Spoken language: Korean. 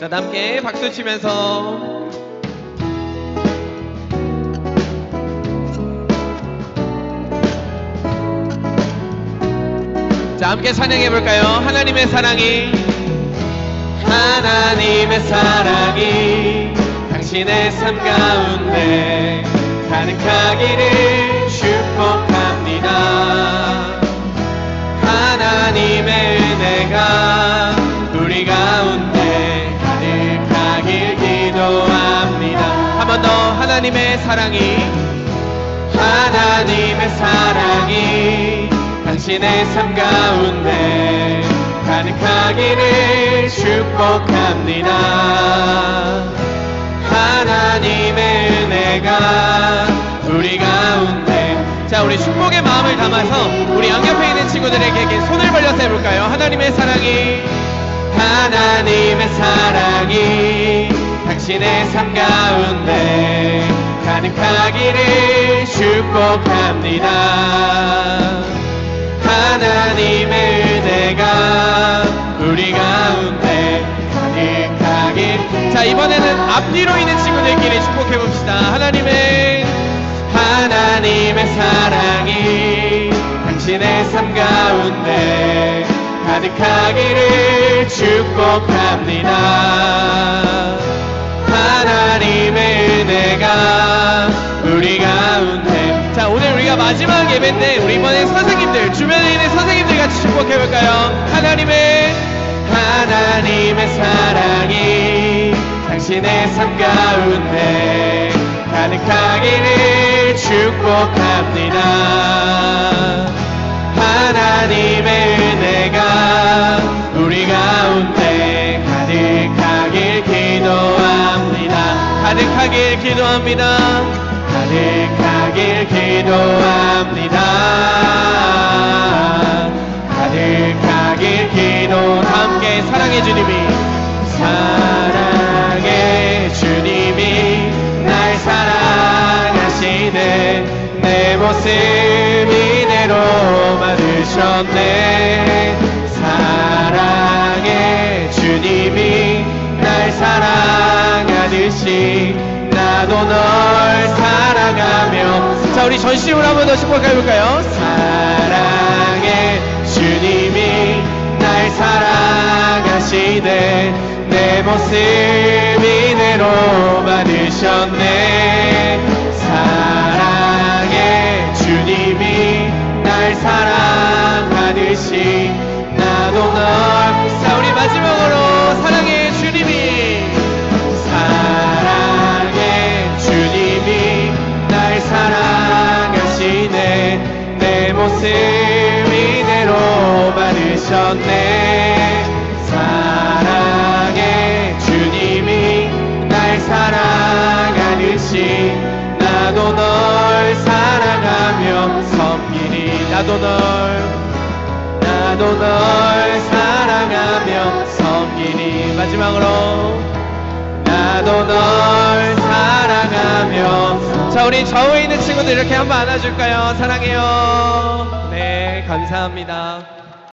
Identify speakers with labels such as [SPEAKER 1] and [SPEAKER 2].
[SPEAKER 1] 자, 다 함께 박수 치면서 자, 함께 찬양해 볼까요? 하나님의 사랑이 하나님의 사랑이 당신의 삶 가운데 가득하기를 축복합니다. 하나님의 은혜가 우리 가운데 하나님의 사랑이 하나님의 사랑이 당신의 삶 가운데 가득하기를 축복합니다. 하나님의 은혜가 우리 가운데 자 우리 축복의 마음을 담아서 우리 양옆에 있는 친구들에게 손을 벌려서 해볼까요? 하나님의 사랑이 하나님의 사랑이 당신의 삶 가운데 가득하기를 축복합니다. 하나님의 은혜가 우리 가운데 가득하길 자 이번에는 앞뒤로 있는 친구들끼리 축복해 봅시다 하나님의 하나님의 사랑이 당신의 삶 가운데 가득하기를 축복합니다 예배인데 우리 이번에 선생님들 주변에 있는 선생님들 같이 축복해 볼까요 하나님의 하나님의 사랑이 당신의 삶 가운데 가득하기를 축복합니다 하나님의 은혜가 우리 가운데 가득하길 기도합니다. 가득하길 기도합니다. 가득하길 기도합니다. 내 모습 이대로 만드셨네. 사랑의 주님이 날 사랑하듯이 나도 널 사랑하며. 자 우리 전심으로 한번 더 축복해볼까요? 사랑의 주님이 날 사랑하시네 내 모습 이대로 만드셨네 나도 널 사랑하며 섬기리. 나도 널 나도 널 사랑하며 섬기리. 마지막으로 나도 널 사랑하며 자 우리 좌우에 있는 친구들 이렇게 한번 안아줄까요? 사랑해요. 네 감사합니다